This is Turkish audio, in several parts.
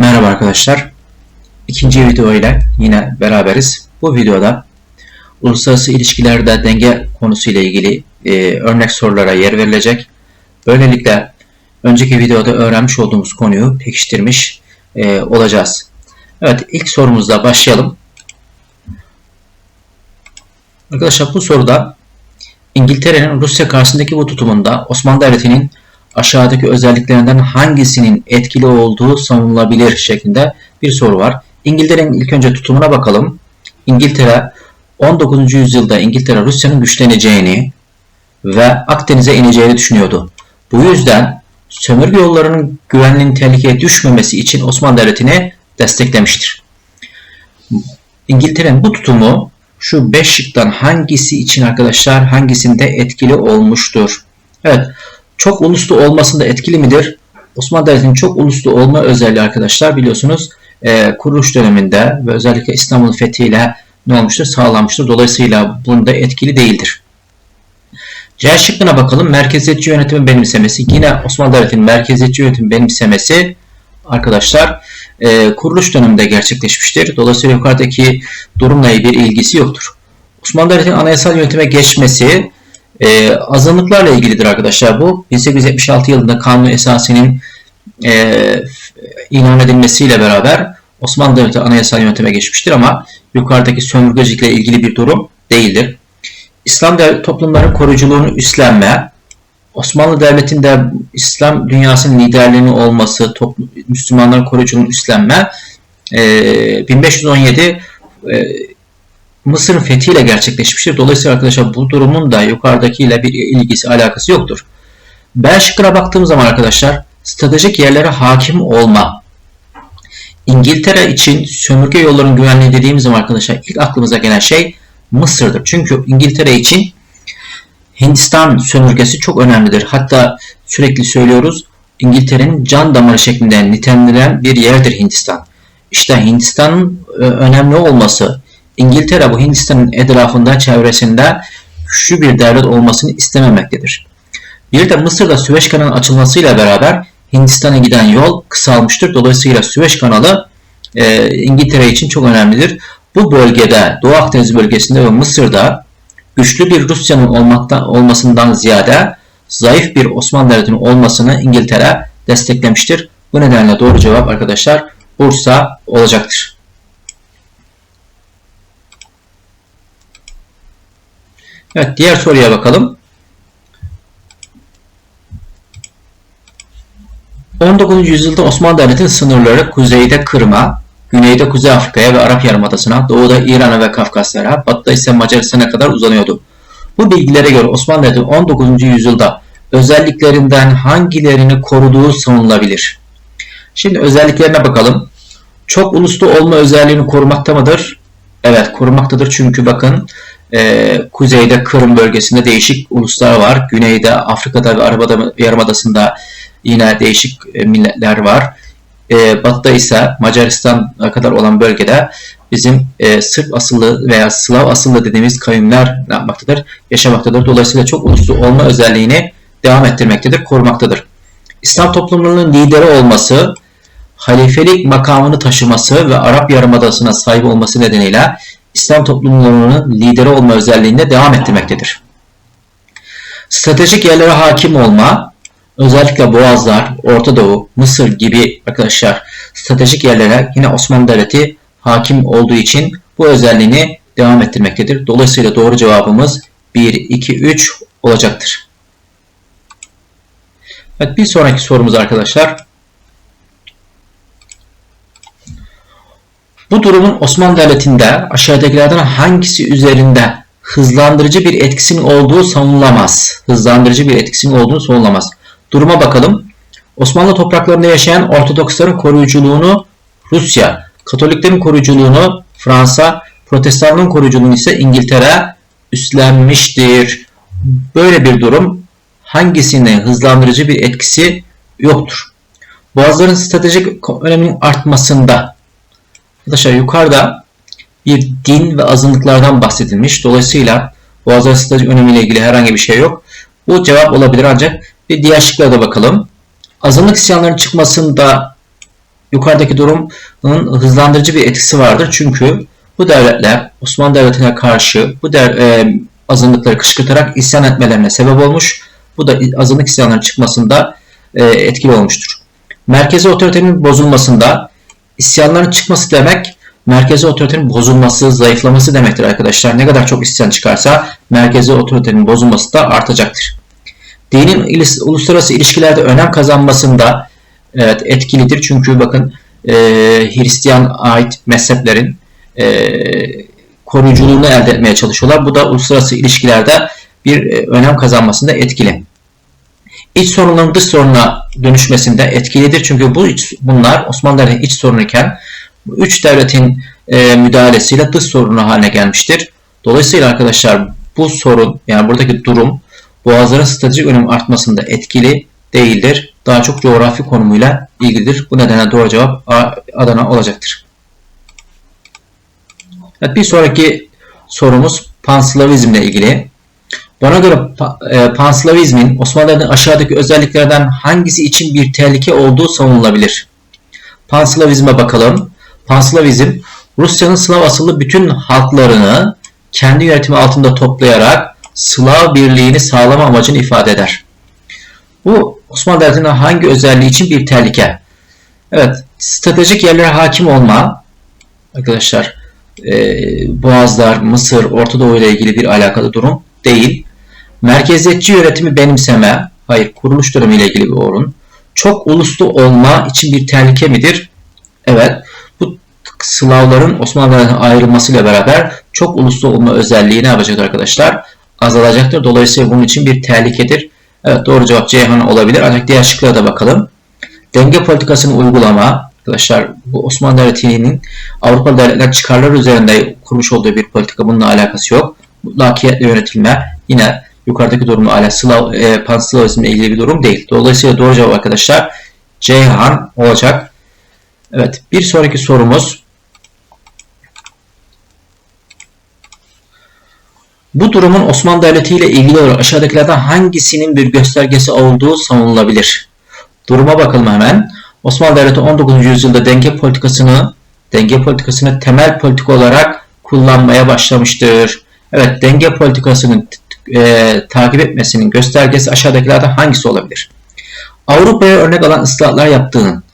Merhaba arkadaşlar. İkinci video ile yine beraberiz. Bu videoda uluslararası ilişkilerde denge konusu ile ilgili e, örnek sorulara yer verilecek. Böylelikle önceki videoda öğrenmiş olduğumuz konuyu pekiştirmiş e, olacağız. Evet ilk sorumuzla başlayalım. Arkadaşlar bu soruda İngiltere'nin Rusya karşısındaki bu tutumunda Osmanlı Devleti'nin aşağıdaki özelliklerinden hangisinin etkili olduğu savunulabilir şeklinde bir soru var. İngiltere'nin ilk önce tutumuna bakalım. İngiltere 19. yüzyılda İngiltere Rusya'nın güçleneceğini ve Akdeniz'e ineceğini düşünüyordu. Bu yüzden sömürge yollarının güvenliğinin tehlikeye düşmemesi için Osmanlı Devleti'ni desteklemiştir. İngiltere'nin bu tutumu şu 5 şıktan hangisi için arkadaşlar hangisinde etkili olmuştur? Evet çok uluslu olmasında etkili midir? Osmanlı Devleti'nin çok uluslu olma özelliği arkadaşlar biliyorsunuz e, kuruluş döneminde ve özellikle İstanbul fethiyle ne olmuştur? Sağlanmıştır. Dolayısıyla bunda etkili değildir. C şıkkına bakalım. Merkeziyetçi yönetimi benimsemesi. Yine Osmanlı Devleti'nin merkeziyetçi yönetimi benimsemesi arkadaşlar e, kuruluş döneminde gerçekleşmiştir. Dolayısıyla yukarıdaki durumla bir ilgisi yoktur. Osmanlı Devleti'nin anayasal yönetime geçmesi e, azınlıklarla ilgilidir arkadaşlar bu. 1876 yılında kanun esasının e, ilan edilmesiyle beraber Osmanlı Devleti anayasal yönetime geçmiştir ama yukarıdaki sömürgecilikle ilgili bir durum değildir. İslam toplumların koruyuculuğunu üstlenme, Osmanlı Devleti'nde İslam dünyasının liderliğinin olması, Müslümanların koruyuculuğunu üstlenme, e, 1517 e, Mısır'ın fethiyle gerçekleşmiştir. Dolayısıyla arkadaşlar bu durumun da yukarıdakiyle bir ilgisi, alakası yoktur. B şıkkına baktığımız zaman arkadaşlar stratejik yerlere hakim olma. İngiltere için sömürge yollarının güvenliği dediğimiz zaman arkadaşlar ilk aklımıza gelen şey Mısır'dır. Çünkü İngiltere için Hindistan sömürgesi çok önemlidir. Hatta sürekli söylüyoruz İngiltere'nin can damarı şeklinde nitelendirilen bir yerdir Hindistan. İşte Hindistan'ın e, önemli olması, İngiltere bu Hindistan'ın etrafında, çevresinde güçlü bir devlet olmasını istememektedir. Bir de Mısır'da Süveyş kanalının açılmasıyla beraber Hindistan'a giden yol kısalmıştır. Dolayısıyla Süveyş kanalı e, İngiltere için çok önemlidir. Bu bölgede, Doğu Akdeniz bölgesinde ve Mısır'da güçlü bir Rusya'nın olmaktan, olmasından ziyade zayıf bir Osmanlı Devleti'nin olmasını İngiltere desteklemiştir. Bu nedenle doğru cevap arkadaşlar Bursa olacaktır. Evet diğer soruya bakalım. 19. yüzyılda Osmanlı Devleti'nin sınırları kuzeyde Kırım'a, güneyde Kuzey Afrika'ya ve Arap Yarımadası'na, doğuda İran'a ve Kafkaslara, batıda ise Macaristan'a kadar uzanıyordu. Bu bilgilere göre Osmanlı Devleti 19. yüzyılda özelliklerinden hangilerini koruduğu sanılabilir? Şimdi özelliklerine bakalım. Çok uluslu olma özelliğini korumakta mıdır? Evet korumaktadır çünkü bakın e, kuzeyde Kırım bölgesinde değişik uluslar var. Güneyde Afrika'da ve Arap Yarımadası'nda yine değişik e, milletler var. E, batıda ise Macaristan'a kadar olan bölgede bizim e, Sırp asıllı veya Slav asıllı dediğimiz kavimler ne yapmaktadır? Yaşamaktadır. Dolayısıyla çok uluslu olma özelliğini devam ettirmektedir, korumaktadır. İslam toplumlarının lideri olması, halifelik makamını taşıması ve Arap Yarımadası'na sahip olması nedeniyle İslam toplumlarının lideri olma özelliğinde devam ettirmektedir. Stratejik yerlere hakim olma, özellikle Boğazlar, Orta Doğu, Mısır gibi arkadaşlar stratejik yerlere yine Osmanlı Devleti hakim olduğu için bu özelliğini devam ettirmektedir. Dolayısıyla doğru cevabımız 1, 2, 3 olacaktır. Evet bir sonraki sorumuz arkadaşlar. Bu durumun Osmanlı Devleti'nde aşağıdakilerden hangisi üzerinde hızlandırıcı bir etkisinin olduğu savunulamaz. Hızlandırıcı bir etkisinin olduğu savunulamaz. Duruma bakalım. Osmanlı topraklarında yaşayan Ortodoksların koruyuculuğunu Rusya, Katoliklerin koruyuculuğunu Fransa, Protestanların koruyuculuğunu ise İngiltere üstlenmiştir. Böyle bir durum hangisinde hızlandırıcı bir etkisi yoktur. Boğazların stratejik öneminin artmasında Arkadaşlar yukarıda bir din ve azınlıklardan bahsedilmiş. Dolayısıyla boğazların stratejik önemiyle ilgili herhangi bir şey yok. Bu cevap olabilir ancak bir diğer şıklara da bakalım. Azınlık isyanlarının çıkmasında yukarıdaki durumun hızlandırıcı bir etkisi vardır. Çünkü bu devletler Osmanlı Devleti'ne karşı bu der, e, azınlıkları kışkırtarak isyan etmelerine sebep olmuş. Bu da azınlık isyanların çıkmasında e, etkili olmuştur. Merkezi otoritenin bozulmasında isyanların çıkması demek merkezi otoritenin bozulması, zayıflaması demektir arkadaşlar. Ne kadar çok isyan çıkarsa merkezi otoritenin bozulması da artacaktır. Dinin uluslararası ilişkilerde önem kazanmasında evet, etkilidir. Çünkü bakın e, Hristiyan ait mezheplerin e, koruyuculuğunu elde etmeye çalışıyorlar. Bu da uluslararası ilişkilerde bir e, önem kazanmasında etkili. İç sorunların dış soruna dönüşmesinde etkilidir. Çünkü bu bunlar Osmanlı iç sorunu iken üç devletin e, müdahalesiyle dış sorunu haline gelmiştir. Dolayısıyla arkadaşlar bu sorun yani buradaki durum boğazların stratejik önemi artmasında etkili değildir. Daha çok coğrafi konumuyla ilgilidir. Bu nedenle doğru cevap Adana olacaktır. Evet, bir sonraki sorumuz Panslavizm ile ilgili. Bana göre e, Panslavizmin Osmanlı'nın aşağıdaki özelliklerden hangisi için bir tehlike olduğu savunulabilir? Panslavizme bakalım. Panslavizm Rusya'nın Slav asıllı bütün halklarını kendi yönetimi altında toplayarak Slav birliğini sağlama amacını ifade eder. Bu Osmanlı Devleti'nin hangi özelliği için bir tehlike? Evet, stratejik yerlere hakim olma arkadaşlar e, Boğazlar, Mısır, Orta Doğu ile ilgili bir alakalı durum değil. Merkeziyetçi yönetimi benimseme, hayır kuruluş dönemi ile ilgili bir orun. Çok uluslu olma için bir tehlike midir? Evet. Bu Slavların Osmanlı'dan ayrılmasıyla beraber çok uluslu olma özelliği ne yapacak arkadaşlar? Azalacaktır. Dolayısıyla bunun için bir tehlikedir. Evet doğru cevap Ceyhan olabilir. Ancak diğer şıklara da bakalım. Denge politikasını uygulama. Arkadaşlar bu Osmanlı Devleti'nin Avrupa devletler çıkarları üzerinde kurmuş olduğu bir politika bununla alakası yok. Mutlakiyetle yönetilme yine yukarıdaki durumu hala Slav, e, Panslavizmle ilgili bir durum değil. Dolayısıyla doğru cevap arkadaşlar Ceyhan olacak. Evet bir sonraki sorumuz Bu durumun Osmanlı Devleti ile ilgili olarak aşağıdakilerden hangisinin bir göstergesi olduğu savunulabilir? Duruma bakalım hemen. Osmanlı Devleti 19. yüzyılda denge politikasını denge politikasını temel politika olarak kullanmaya başlamıştır. Evet, denge politikasını e, takip etmesinin göstergesi aşağıdakilerden hangisi olabilir? Avrupa'ya örnek alan ıslahatlar yaptığının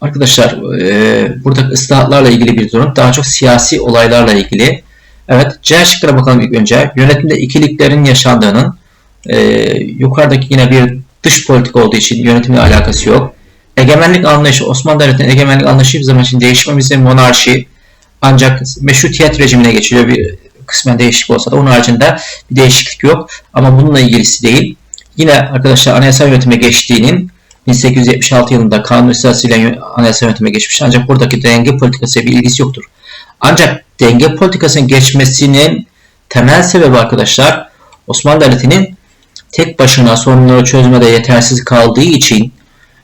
Arkadaşlar e, burada ıslahatlarla ilgili bir durum daha çok siyasi olaylarla ilgili. Evet C şıkkına bakalım ilk önce. Yönetimde ikiliklerin yaşandığının e, yukarıdaki yine bir dış politika olduğu için yönetimle alakası yok. Egemenlik anlayışı Osmanlı Devleti'nin egemenlik anlayışı bir zaman için değişmemesi monarşi ancak meşrutiyet rejimine geçiliyor bir kısmen değişik olsa da onun haricinde bir değişiklik yok. Ama bununla ilgilisi değil. Yine arkadaşlar anayasal yönetime geçtiğinin 1876 yılında kanun ile anayasal yönetime geçmiş. Ancak buradaki denge politikası bir ilgisi yoktur. Ancak denge politikasının geçmesinin temel sebebi arkadaşlar Osmanlı Devleti'nin tek başına sorunları çözmede yetersiz kaldığı için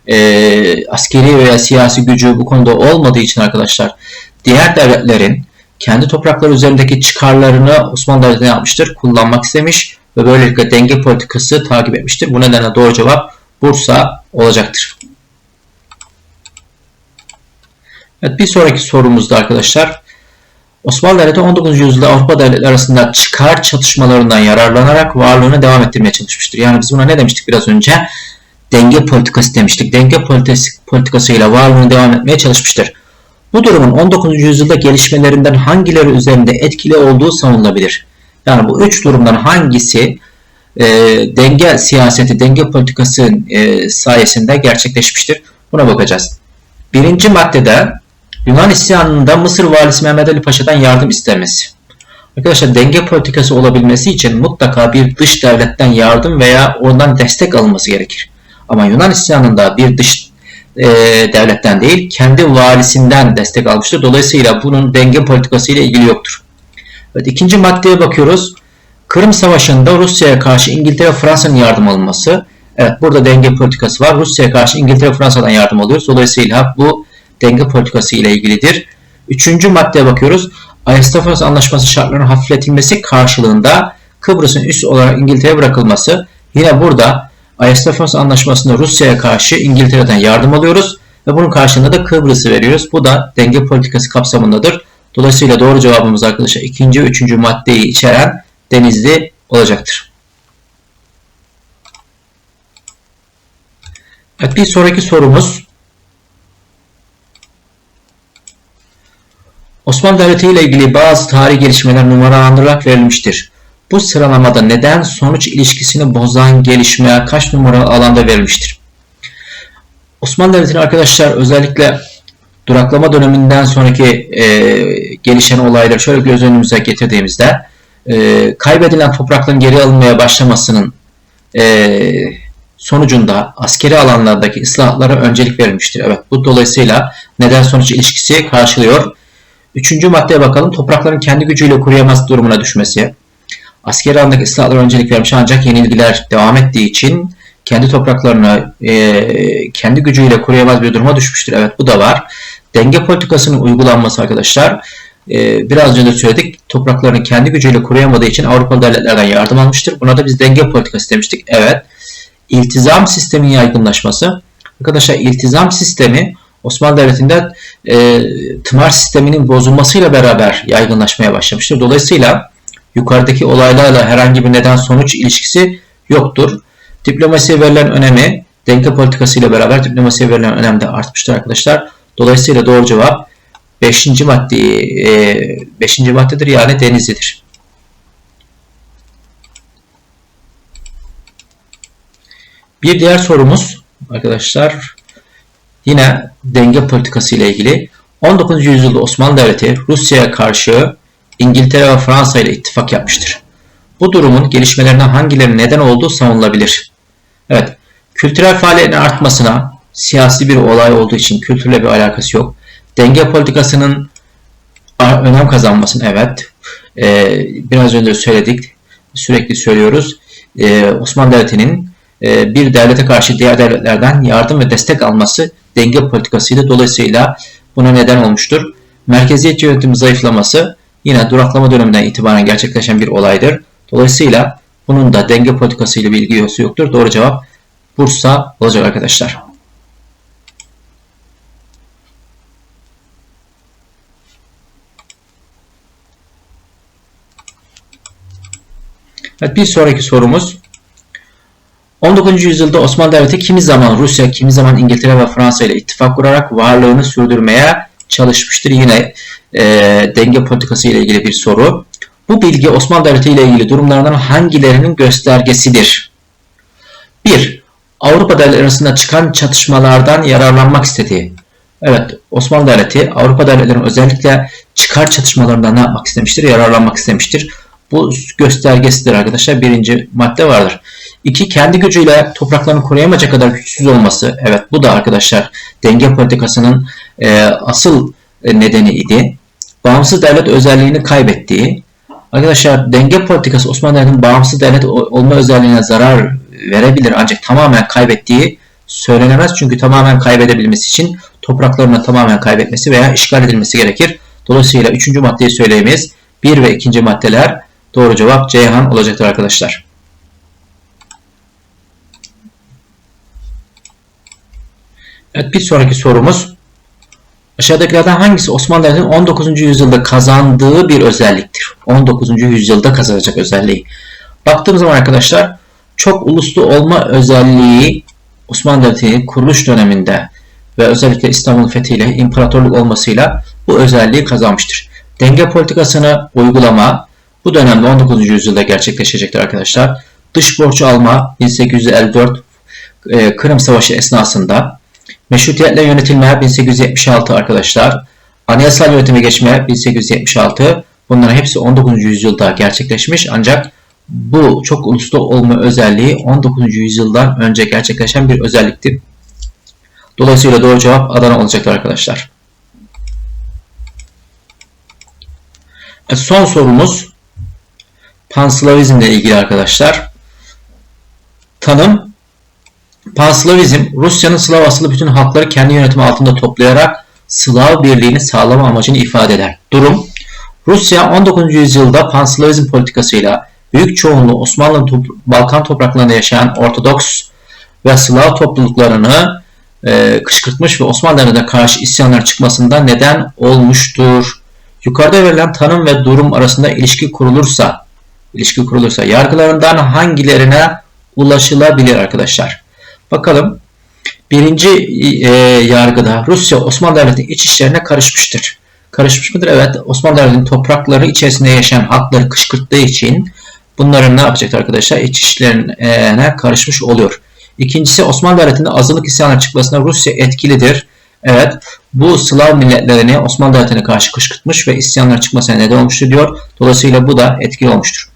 e, askeri veya siyasi gücü bu konuda olmadığı için arkadaşlar diğer devletlerin kendi toprakları üzerindeki çıkarlarını Osmanlı Devleti ne yapmıştır? Kullanmak istemiş ve böylelikle denge politikası takip etmiştir. Bu nedenle doğru cevap Bursa olacaktır. Evet, bir sonraki sorumuzda arkadaşlar Osmanlı Devleti 19. yüzyılda Avrupa devletleri arasında çıkar çatışmalarından yararlanarak varlığını devam ettirmeye çalışmıştır. Yani biz buna ne demiştik biraz önce? Denge politikası demiştik. Denge politikasıyla varlığını devam etmeye çalışmıştır. Bu durumun 19. yüzyılda gelişmelerinden hangileri üzerinde etkili olduğu savunulabilir. Yani bu üç durumdan hangisi e, denge siyaseti, denge politikası e, sayesinde gerçekleşmiştir? Buna bakacağız. Birinci maddede Yunan isyanında Mısır valisi Mehmet Ali Paşa'dan yardım istemesi. Arkadaşlar denge politikası olabilmesi için mutlaka bir dış devletten yardım veya ondan destek alınması gerekir. Ama Yunan isyanında bir dış e, devletten değil kendi valisinden destek almıştır. Dolayısıyla bunun denge politikası ile ilgili yoktur. Evet, ikinci maddeye bakıyoruz. Kırım Savaşı'nda Rusya'ya karşı İngiltere ve Fransa'nın yardım alınması. Evet burada denge politikası var. Rusya'ya karşı İngiltere ve Fransa'dan yardım alıyoruz. Dolayısıyla bu denge politikası ile ilgilidir. Üçüncü maddeye bakıyoruz. Ayastafos Anlaşması şartlarının hafifletilmesi karşılığında Kıbrıs'ın üst olarak İngiltere'ye bırakılması. Yine burada Ayastafos Anlaşması'nda Rusya'ya karşı İngiltere'den yardım alıyoruz ve bunun karşılığında da Kıbrıs'ı veriyoruz. Bu da denge politikası kapsamındadır. Dolayısıyla doğru cevabımız arkadaşlar ikinci ve üçüncü maddeyi içeren Denizli olacaktır. Evet, bir sonraki sorumuz Osmanlı Devleti ile ilgili bazı tarihi gelişmeler numaralandırılarak verilmiştir. Bu sıralamada neden sonuç ilişkisini bozan gelişmeye kaç numaralı alanda verilmiştir? Osmanlı Devleti'nin arkadaşlar özellikle duraklama döneminden sonraki e, gelişen olayları şöyle göz önümüze getirdiğimizde e, kaybedilen toprakların geri alınmaya başlamasının e, sonucunda askeri alanlardaki ıslahatlara öncelik verilmiştir. Evet bu dolayısıyla neden sonuç ilişkisi karşılıyor. Üçüncü maddeye bakalım. Toprakların kendi gücüyle kuruyamaz durumuna düşmesi. Askeri alandaki ıslahatlara öncelik vermiş ancak yenilgiler devam ettiği için kendi topraklarını e, kendi gücüyle koruyamaz bir duruma düşmüştür. Evet bu da var. Denge politikasının uygulanması arkadaşlar e, biraz önce de söyledik. Topraklarını kendi gücüyle koruyamadığı için Avrupalı devletlerden yardım almıştır. Buna da biz denge politikası demiştik. Evet. İltizam sistemin yaygınlaşması. Arkadaşlar iltizam sistemi Osmanlı Devleti'nde e, tımar sisteminin bozulmasıyla beraber yaygınlaşmaya başlamıştır. Dolayısıyla yukarıdaki olaylarla herhangi bir neden sonuç ilişkisi yoktur. Diplomasiye verilen önemi denge politikası ile beraber diplomasiye verilen önem de artmıştır arkadaşlar. Dolayısıyla doğru cevap 5. madde 5. E, maddedir yani Denizli'dir. Bir diğer sorumuz arkadaşlar yine denge politikası ile ilgili. 19. yüzyılda Osmanlı Devleti Rusya'ya karşı İngiltere ve Fransa ile ittifak yapmıştır. Bu durumun gelişmelerine hangileri neden olduğu savunulabilir. Evet, kültürel faaliyetin artmasına siyasi bir olay olduğu için kültürle bir alakası yok. Denge politikasının önem kazanmasın evet. Ee, biraz önce söyledik, sürekli söylüyoruz. Ee, Osmanlı Devleti'nin e, bir devlete karşı diğer devletlerden yardım ve destek alması denge politikasıydı. Dolayısıyla buna neden olmuştur. Merkeziyet yönetimi zayıflaması yine duraklama döneminden itibaren gerçekleşen bir olaydır. Dolayısıyla bunun da denge politikası ile bir ilgisi yoktur. Doğru cevap Bursa olacak arkadaşlar. Evet, bir sonraki sorumuz 19. yüzyılda Osmanlı Devleti kimi zaman Rusya, kimi zaman İngiltere ve Fransa ile ittifak kurarak varlığını sürdürmeye çalışmıştır. Yine e, denge politikası ile ilgili bir soru. Bu bilgi Osmanlı Devleti ile ilgili durumlardan hangilerinin göstergesidir? 1. Avrupa devletleri arasında çıkan çatışmalardan yararlanmak istediği. Evet, Osmanlı Devleti Avrupa devletlerinin özellikle çıkar çatışmalarından ne yapmak istemiştir? Yararlanmak istemiştir. Bu göstergesidir arkadaşlar. Birinci madde vardır. İki, kendi gücüyle topraklarını koruyamayacak kadar güçsüz olması. Evet, bu da arkadaşlar denge politikasının e, asıl nedeni idi. Bağımsız devlet özelliğini kaybettiği. Arkadaşlar denge politikası Osmanlı Devleti'nin bağımsız devlet olma özelliğine zarar verebilir ancak tamamen kaybettiği söylenemez. Çünkü tamamen kaybedebilmesi için topraklarını tamamen kaybetmesi veya işgal edilmesi gerekir. Dolayısıyla üçüncü maddeyi söyleyemeyiz. Bir ve ikinci maddeler doğru cevap Ceyhan olacaktır arkadaşlar. Evet bir sonraki sorumuz. Aşağıdakilerden hangisi Osmanlı Devleti'nin 19. yüzyılda kazandığı bir özelliktir? 19. yüzyılda kazanacak özelliği. Baktığımız zaman arkadaşlar çok uluslu olma özelliği Osmanlı Devleti'nin kuruluş döneminde ve özellikle İstanbul fethiyle imparatorluk olmasıyla bu özelliği kazanmıştır. Denge politikasını uygulama bu dönemde 19. yüzyılda gerçekleşecektir arkadaşlar. Dış borç alma 1854 e, Kırım Savaşı esnasında Meşrutiyetle yönetilme 1876 arkadaşlar. Anayasal yönetime geçme 1876. Bunların hepsi 19. yüzyılda gerçekleşmiş ancak bu çok uluslu olma özelliği 19. yüzyıldan önce gerçekleşen bir özelliktir. Dolayısıyla doğru cevap Adana olacaktır arkadaşlar. Evet, son sorumuz Panslavizm ile ilgili arkadaşlar. Tanım Panslavizm, Rusya'nın Slav asıllı bütün halkları kendi yönetimi altında toplayarak Slav birliğini sağlama amacını ifade eder. Durum, Rusya 19. yüzyılda Panslavizm politikasıyla büyük çoğunluğu Osmanlı top Balkan topraklarında yaşayan Ortodoks ve Slav topluluklarını e, kışkırtmış ve Osmanlı Devleti'ne karşı isyanlar çıkmasında neden olmuştur. Yukarıda verilen tanım ve durum arasında ilişki kurulursa, ilişki kurulursa yargılarından hangilerine ulaşılabilir arkadaşlar? Bakalım. Birinci e, yargıda Rusya Osmanlı Devleti iç işlerine karışmıştır. Karışmış mıdır? Evet. Osmanlı Devleti'nin toprakları içerisinde yaşayan halkları kışkırttığı için bunların ne yapacaktır arkadaşlar? İç işlerine karışmış oluyor. İkincisi Osmanlı Devleti'nde azınlık isyanlar çıkmasında Rusya etkilidir. Evet, bu Slav milletlerini Osmanlı Devleti'ne karşı kışkırtmış ve isyanlar çıkmasına neden olmuştur diyor. Dolayısıyla bu da etkili olmuştur.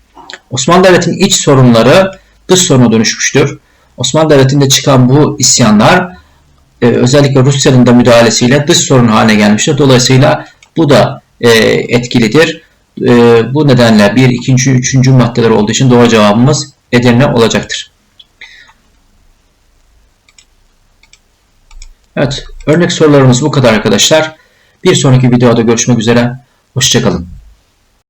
Osmanlı Devleti'nin iç sorunları dış soruna dönüşmüştür. Osmanlı Devleti'nde çıkan bu isyanlar e, özellikle Rusya'nın da müdahalesiyle dış sorun haline gelmiştir. Dolayısıyla bu da e, etkilidir. E, bu nedenle bir, ikinci, üçüncü maddeler olduğu için doğru cevabımız Edirne olacaktır. Evet, örnek sorularımız bu kadar arkadaşlar. Bir sonraki videoda görüşmek üzere. Hoşçakalın.